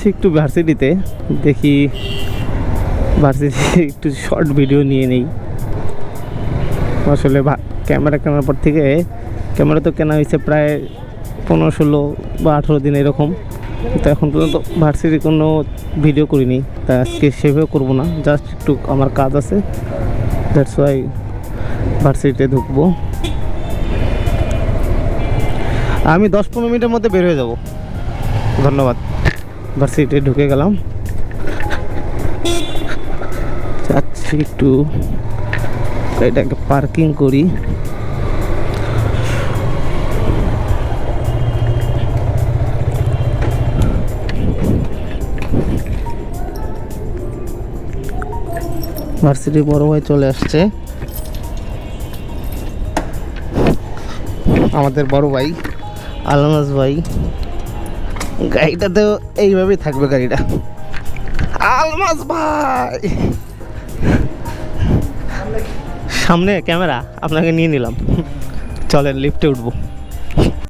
যাচ্ছি একটু ভার্সিটিতে, দেখি ভার্সিটি একটু শর্ট ভিডিও নিয়ে নেই। আসলে ক্যামেরা কেনার পর থেকে, ক্যামেরা তো কেনা হয়েছে প্রায় পনেরো, ষোলো বা আঠেরো দিন এরকম। তো এখন পর্যন্ত ভার্সিটি কোনো ভিডিও করিনি তা আজকে সেভাবে করব না। জাস্ট একটু আমার কাজ আছে দ্যাটস ওয়াই ভার্সিটিতে ঢুকবো। আমি দশ পনেরো মিনিটের মধ্যে বের হয়ে যাব। ধন্যবাদ। ভার্সিটিতে ঢুকে গেলাম। যাচ্ছি একটু। এটাকে পার্কিং করি। ভার্সিটি বড় ভাই চলে আসছে। আমাদের বড় ভাই আলমাস ভাই। গাড়িটাতেও এইভাবেই থাকবে গাড়িটা। আলমাস ভাই! সামনে ক্যামেরা আপনাকে নিয়ে নিলাম। চলেন লিফটে উঠবো।